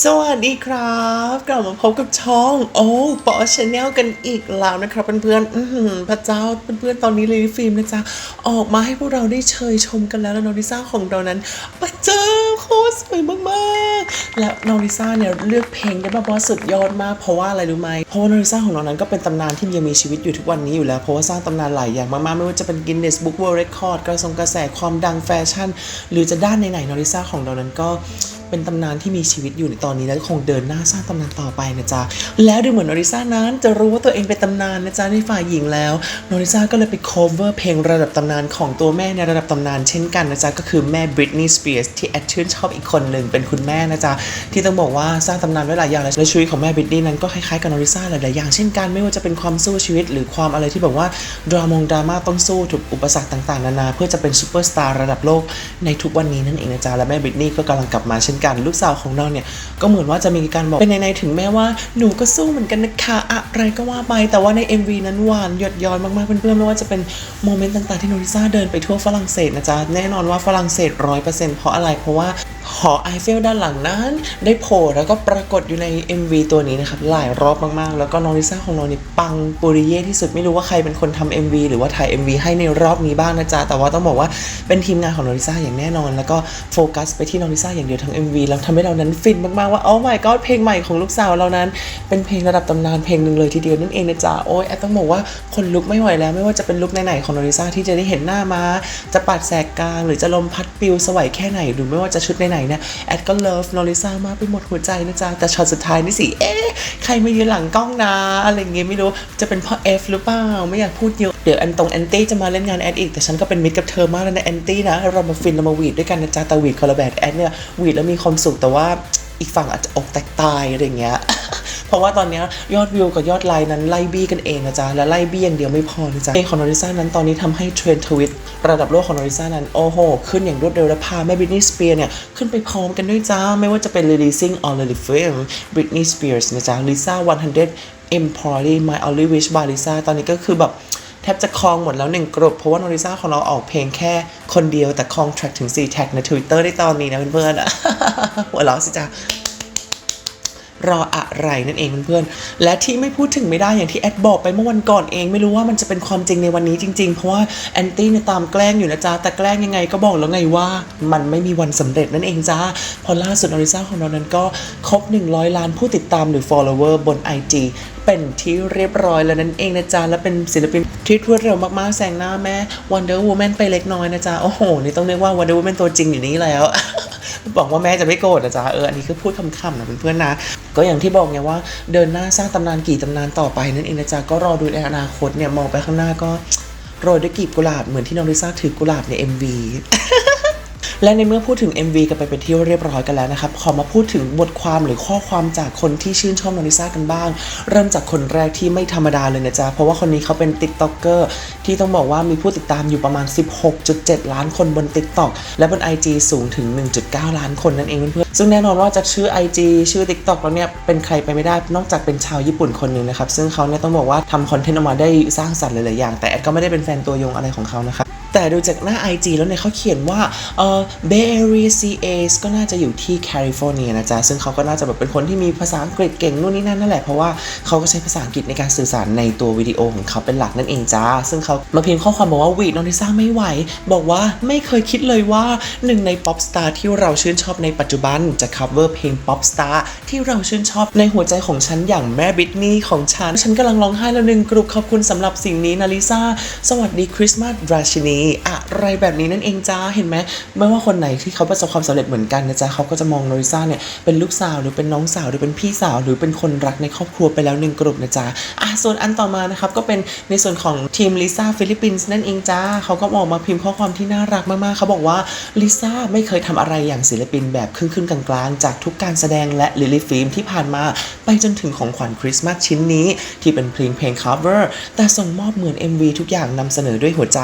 สวัสดีครับ กลับมาพบกับช่อง โอ้ปอชแนลกันอีกแล้วนะครับเพื่อนๆพระเจ้าเพื่อนๆตอนนี้เลยฟิล์มนะจ๊ะ ออกมาให้พวกเราได้เชยชมกันแล้วแล้วน้องลิซ่าของเรานั้นพระเจ้าโคตรสวยมากๆ และน้องลิซ่าเนี่ยเลือกเพลงได้าบอสสุดยอดมากเพราะว่าอะไรรู้ไหมเพราะว่าน้องลิซ่าของเรานั้นก็เป็นตำนานที่ยังมีชีวิตอยู่ทุกวันนี้อยู่แล้วเพราะว่าสร้างตำนานหลายอย่างมากๆไม่ว่าจะเป็น Guinness Book World Record กระทรงกระแสความดังแฟชั่น หรือจะด้านไหนๆน้องลิซ่าของเรานั้นก็ เป็นตำนานที่มีชีวิตอยู่ในตอนนี้และคงเดินหน้าสร้างตำนานต่อไปนะจ๊ะแล้วดูเหมือนนอริซ่านั้นจะรู้ว่าตัวเองเป็นตำนานนะจ๊ะในฝ่ายหญิงแล้วนอริซ่าก็เลยไป cover เพลงระดับตำนานของตัวแม่ในระดับตำนานเช่นกันนะจ๊ะก็คือแม่ Britney Spears ที่แอดชื่นชอบอีกคนหนึ่งเป็นคุณแม่นะจ๊ะที่ต้องบอกว่าสร้างตำนานไว้หลายอย่างและชีวิตของแม่ Britney นั้นก็คล้ายๆกับนอริซ่าหลายๆอย่างเช่นกันไม่ว่าจะเป็นความสู้ชีวิต หรือความอะไรที่แบบว่าดรามงดราม่าต้องสู้ถูกอุปสรรคต่างๆนานาเพื่อจะเป็นซูเปอร์สตาร์ระดับโลกในทุกวันนี้นั่นเองนะจ๊ะและแม่ Britney ก็กำลังกลับมาเช่นกัน ลูกสาวของเราเนี่ยก็เหมือนว่าจะมีการบอกเป็นในๆถึงแม้ว่าหนูก็สู้เหมือนกันนะคะ อะไรก็ว่าไป แต่ว่าใน MV นั้นหวานหยดย้อยมากๆเพื่อนๆไม่ว่าจะเป็นโมเมนต์ต่างๆที่โนริซ่าเดินไปทั่วฝรั่งเศสนะจ๊ะ แน่นอนว่าฝรั่งเศสร้อยเปอร์เซ็นต์เพราะอะไร เพราะว่าหอไอเฟลด้านหลังนั้น ได้โผล่แล้วก็ปรากฏอยู่ใน MV ตัวนี้นะครับ หลายรอบมากๆ แล้วก็น้องลิซ่าของเราเนี่ยปังปุริเย่ที่สุดไม่รู้ว่าใครเป็นคนทำ MV หรือว่าถ่าย MV ให้ในรอบนี้บ้างนะจ๊ะ แต่ว่าต้องบอกว่าเป็นทีมงานของน้องลิซ่าอย่างแน่นอน แล้วก็โฟกัสไปที่น้องลิซ่าอย่างเดียวทั้ง MV แล้วทำให้เรานั้นฟินมากๆว่าโอ้ my god เพลงใหม่ของลูกสาวเรานั้น เป็นเพลงระดับตำนานเพลงหนึ่งเลยทีเดียวนั่นเองนะจ๊ะโอ้ยแอดต้องบอกว่าคนลุกไม่ไหวแล้วไม่ว่าจะเป็นลุกไหนๆของโน้องลิซ่าที่จะได้เห็นหน้ามาจะปัดแสกกลาง หรือจะลมพัดปิวสวยแค่ไหนหรือไม่ว่าจะชุดไหนๆนี่ยแอดก็เลิฟโนริซ่ามากไปหมดหัวใจนะจ๊ะแต่ช็อตสุดท้ายนี่สิเอ๊ะใครมายืนหลังกล้องนะอะไรเงี้ยไม่รู้จะเป็นพ่อเอฟหรือเปล่าไม่อยากพูดเยอะเดี๋ยวแอนตรงแอนตี้จะมาเล่นงานแอดอีกแต่ฉันก็เป็นมิตรกับเธอมากแล้วนะแอนตี้นะเรามาฟินเรามาวีดด้วยกันนะจ๊ะแต่วีดคนละแบบแอดเนี่ยวีดแล้วมีความสุขแต่ว่าอีกฝั่งอาจจะอกแตกตายอะไรเงี้ย เพราะว่าตอนนี้ยอดวิวกับยอดไลน์นั้นไล่บี้กันเองนะจ๊ะ และไล่บี้อย่างเดียวไม่พอนะจ๊ะเพลงของนอริซ่านั้นตอนนี้ทำให้เทรนด์ทวิตระดับโลกของนอริซ่านั้น โอ้โห ขึ้นอย่างรวดเร็วและพาแม่บิทนีย์สเปียร์เนี่ย ขึ้นไปพร้อมกันด้วยจ้า ไม่ว่าจะเป็น releasing on the film Britney Spears นะจ๊ะ Lisa 100 Employee My Only Wish by Lisa ตอนนี้ก็คือแบบแทบจะคลองหมดแล้วหนึ่งกลุ่มเพราะว่าโนริซ่าของเราออกเพลงแค่คนเดียวแต่คลองแทร็กถึง 4 แท็กใน Twitter ได้ตอนนี้นะเพื่อนๆอะหัวเราะสิจ้า รออะไรนั่นเองเพื่อนๆ และที่ไม่พูดถึงไม่ได้อย่างที่แอดบอกไปเมื่อวันก่อนเอง ไม่รู้ว่ามันจะเป็นความจริงในวันนี้จริงๆ เพราะว่าแอนตี้เนี่ยตามแกล้งอยู่นะจ๊ะ แต่แกล้งยังไงก็บอกแล้วไงว่า มันไม่มีวันสำเร็จนั่นเองจ้าพอล่าสุดอริซ่าของเรานั้นก็ครบ 100 ล้านผู้ติดตามหรือ follower บน IG เป็นที่เรียบร้อยแล้วนั่นเองนะจ๊ะ และเป็นศิลปินที่รวดเร็วมากๆแซงหน้าแม่ Wonder Woman ไปเล็กน้อยนะจ๊ะ โอ้โห นี่ต้องเรียกว่า Wonder Woman ตัวจริงอยู่นี่แล้ว บอกว่าแม่จะไม่โกรธนะจ๊ะเอออันนี้คือพูดคำๆนะเพื่อนๆนะ ก็อย่างที่บอกไงว่าเดินหน้าสร้างตำนานกี่ตำนานต่อไปนั่นเองนะจ๊ะก็รอดูในอนาคตเนี่ยมองไปข้างหน้าก็โรยด้วยกลีบกุหลาบเหมือนที่น้องลิซ่าถือกุหลาบใน MV และในเมื่อพูดถึง MV กันไปเป็นที่เรียบร้อยกันแล้วนะครับขอมาพูดถึงบทความหรือข้อความจากคนที่ชื่นชอบโนริซ่ากันบ้าง เริ่มจากคนแรกที่ไม่ธรรมดาเลยนะจ๊ะเพราะว่าคนนี้เขาเป็น t ิ k t o k e r ที่ต้องบอกว่ามีผู้ติดตามอยู่ประมาณ 16.7 ล้านคนบน TikTok และบน IG สูงถึง 1.9 ล้านคนนั่นเองเพื่อนๆซึ่งแน่นอนว่าจากชื่อ IG ชื่อ TikTok แล้วเนี่ยเป็นใครไปไม่ได้นอกจากเป็นชาวญี่ปุ่นคนหนึ่งนะครับซึ่งเขาเนี่ยต้องบอกว่าทำคอนเทนต์ออกมาได้สร้างสรรค์หลายๆอย่าง แต่แอดก็ไม่ได้เป็นแฟนตัวยงอะไรของเขานะครับ แต่ดูจากหน้า IG แล้วเนี่ยเขาเขียนว่าเอ่อ Bay Area CAs ก็น่าจะอยู่ที่แคลิฟอร์เนียนะจ๊ะ ซึ่งเขาก็น่าจะแบบเป็นคนที่มีภาษาอังกฤษเก่งนู่นนี่นั่นนั่นแหละ เพราะว่าเขาก็ใช้ภาษาอังกฤษในการสื่อสารในตัววิดีโอของเขาเป็นหลักนั่นเองจ้า ซึ่งเขามาพิมพ์ข้อความบอกว่าวีดนอริซ่าไม่ไหว บอกว่าไม่เคยคิดเลยว่าหนึ่งในป๊อปสตาร์ที่เราชื่นชอบในปัจจุบันจะ cover เพลงป๊อปสตาร์ที่เราชื่นชอบในหัวใจของฉันอย่างแม่บิทนี่ของฉัน ฉันกำลังร้องไห้แล้วหนึ่งกรุบขอบคุณสำหรับสิ่งนี้นาลิซ่าสวัสดีคริสต์มาสราชินีอะไรแบบนี้นั่นเองจ้าเห็นไหมไม่ว่าคนไหนที่เขาประสบความสำเร็จเหมือนกันนะจ๊ะเขาก็จะมองนาลิซ่าเนี่ยเป็นลูกสาวหรือเป็นน้องสาวหรือเป็นพี่สาว หรือเป็นคนรักในครอบครัวไปแล้วหนึ่งกลุ่มนะจ๊ะอะส่วนอันต่อมานะครับก็เป็นในส่วนของทีมลิซ่าฟิลิปปินส์นั่นเองจ้าเขาก็ออกมาพิมพ์ข้อความที่น่ารักมากๆเขาบอกว่าลิซ่าไม่เคยทำอะไรอย่างศิลปินแบบครึ่งๆกลางๆ จากทุกการแสดงและลิลิฟิล์มที่ผ่านมาไปจนถึงของขวัญคริสต์มาสชิ้นนี้ ที่เป็นเพลงเพลง cover แต่ส่งมอบเหมือน MV ทุกอย่างนำเสนอด้วยหัวใจ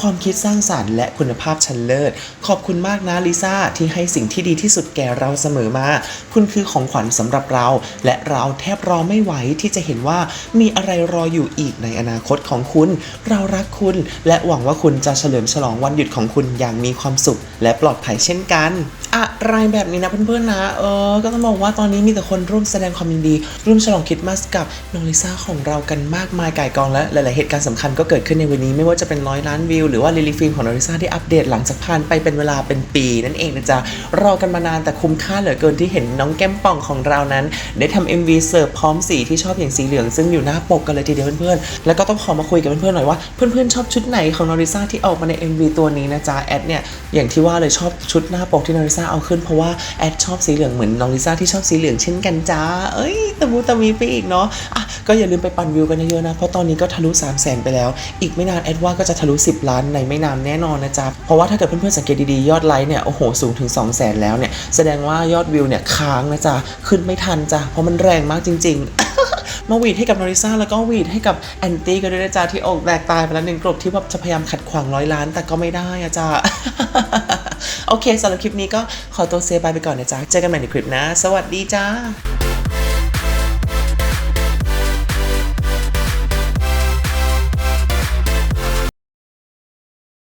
ความคิดสร้างสารรค์และคุณภาพชั้นเลิศ ขอบคุณมากนะลิซ่าที่ให้สิ่งที่ดีที่สุดแก่เราเสมอมา คุณคือของขวัญสำหรับเรา และเราแทบรอไม่ไหวที่จะเห็นว่ามีอะไรรออยู่อีกในอนาคตของคุณ เรารักคุณ และหวังว่าคุณจะเฉลิมฉลองวันหยุดของคุณอย่างมีความสุข และปลอดภัยเช่นกัน อะไรแบบนี้นะเพื่อนๆนะ เออ ก็ต้องบอกว่าตอนนี้มีแต่คนร่วมแสดงความยินดี ร่วมฉลองคริสต์มาสกับน้องลิซ่าของเรากันมากมายก่ายกองและหลายๆเหตุการณ์สำคัญก็เกิดขึ้นในวันนี้ไม่ว่าจะเป็นร้อยล้านวิวหรือว่าลิลิฟิล์มของน้องลิซ่าที่อัปเดตหลังจากผ่านไปเป็นเวลาเป็นปี นั่นเองนะจ๊ะ รอกันมานานแต่คุ้มค่าเหลือเกินที่เห็นน้องแก้มป่องของเรานั้น ได้ทำ MV เสิร์ฟพร้อมสีที่ชอบอย่างสีเหลืองซึ่งอยู่หน้าปกกันเลยทีเดียวเพื่อนๆ แล้วก็ต้องขอมาคุยกับเพื่อนๆหน่อยว่าเพื่อนๆชอบชุดไหนของน้องลิซ่าที่ออกมาใน MV ตัวนี้นะจ๊ะแอดเนี่ยอย่างที่ว่าเลยชอบชุดหน้าปกที่น้องลิซ่าเอาขึ้นเพราะว่าแอดชอบสีเหลืองเหมือนน้องลิซ่าที่ชอบสีเหลืองเช่นกันจ้าเอ้ยตะมูตะมีไปอีกเนาะอะก็อย่าลืมไปปั่นวิวกันเยอะๆนะเพราะตอนนี้ก็ทะลุ3 0 0แสนไปแล้ว อีกไม่นานแอดว่าก็จะทะลุ 10 ล้านในไม่นานแน่นอนนะจ๊ะ เพราะว่าถ้าเกิดเพื่อนๆสังเกตดีๆ ยอดไลค์เนี่ยโอ้โหสูงถึง 2 0 0แสนแล้วเนี่ย แสดงว่ายอดวิวเนี่ยค้างนะจ๊ะ ขึ้นไม่ทันจ้ะ เพราะมันแรงมากจริง ๆมาวีดให้กับนอริซ่าแล้วก็วีดให้กับแอนตี้กันด้วยนะจ๊ะที่อกแตกตายไปแล้วหนึ่งกลุ่มที่แบบจะพยายามขัดขวางร้อยล้าน แต่ก็ไม่ได้อะจ๊ะโอเคสำหรับคลิปนี้ก็ขอตัวเซบายไปก่อนนะจ๊ะ เจอกันใหม่ในคลิปนะ สวัสดีจ้า